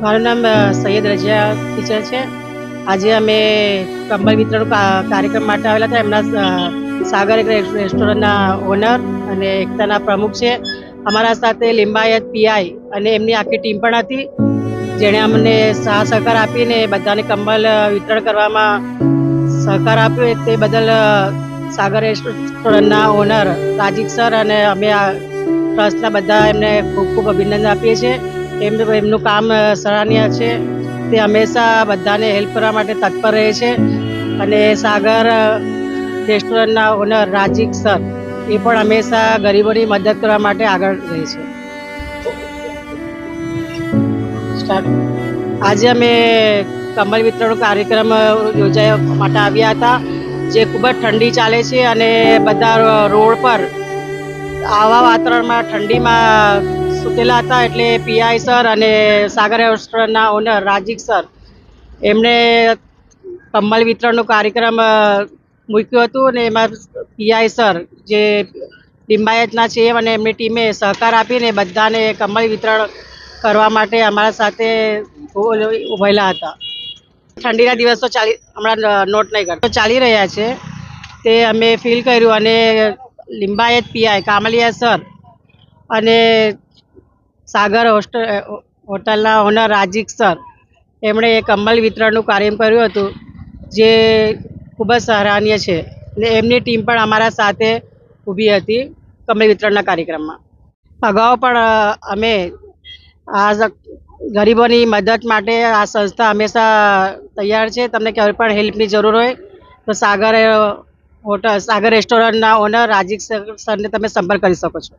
મારું નામ સૈયદ રજિયા ટીચર છે. આજે અમે કંબલ વિતરણ કાર્યક્રમ માટે આવેલા હતા. એમના સાગર એક રેસ્ટોરન્ટના ઓનર અને એકતાના પ્રમુખ છે. અમારા સાથે લિંબાયત પીઆઈ અને એમની આખી ટીમ પણ હતી. જેણે અમને સાહ સહકાર આપીને બધાને કંબલ વિતરણ કરવામાં સહકાર આપ્યો. તે બદલ સાગર રેસ્ટોરન્ટના ઓનર તાજીક સર અને અમે આ ટ્રસ્ટના બધા એમને ખૂબ ખૂબ અભિનંદન આપીએ છીએ. એમનું એમનું કામ સરાહનીય છે. તે હંમેશા બધાને હેલ્પ કરવા માટે તત્પર રહે છે. અને સાગર રેસ્ટોરન્ટના ઓનર રાજીક સર, એ પણ હંમેશા ગરીબોની મદદ કરવા માટે આગળ રહે છે. આજે અમે કમલ વિતરણ કાર્યક્રમ યોજાય માટે આવ્યા હતા, જે ખૂબ જ ઠંડી ચાલે છે અને બધા રોડ પર આવા વાતાવરણમાં ઠંડીમાં સૂતેલા હતા એટલે પીઆઈ સર અને સાગર રેસ્ટોરન્ટના ઓનર રાજીક સર એમણે કમલ વિતરણનો કાર્યક્રમ મૂક્યો હતું અને એમાં પીઆઈ સર જે લિંબાયતના છે અને એમની ટીમે સહકાર આપીને બધાને કમલ વિતરણ કરવા માટે અમારા સાથે ઉભેલા હતા. ઠંડીના દિવસો ચાલી, હમણાં નોટ નહીં કરતો ચાલી રહ્યા છે. તે અમે ફીલ કર્યું અને લિંબાયત પીઆઈ કામલિયા સર અને સાગર હોસ્ટેલ હોટલના ઓનર રાજીક સર. એમણે કમલ વિતરણનું કાર્ય કર્યું હતું, જે ખૂબ જ સરાહનીય છે. ને એમની ટીમ પણ અમારા સાથે ઊભી હતી કમલ વિતરણના કાર્યક્રમમાં. અગાઉ પણ અમે આ ગરીબોની મદદ માટે આ સંસ્થા હંમેશા તૈયાર છે. તમને ક્યારે પણ હેલ્પની જરૂર હોય તો સાગર હોટલ સાગર રેસ્ટોરન્ટના ઓનર રાજીક સર- સરને તમે સંપર્ક કરી શકો છો.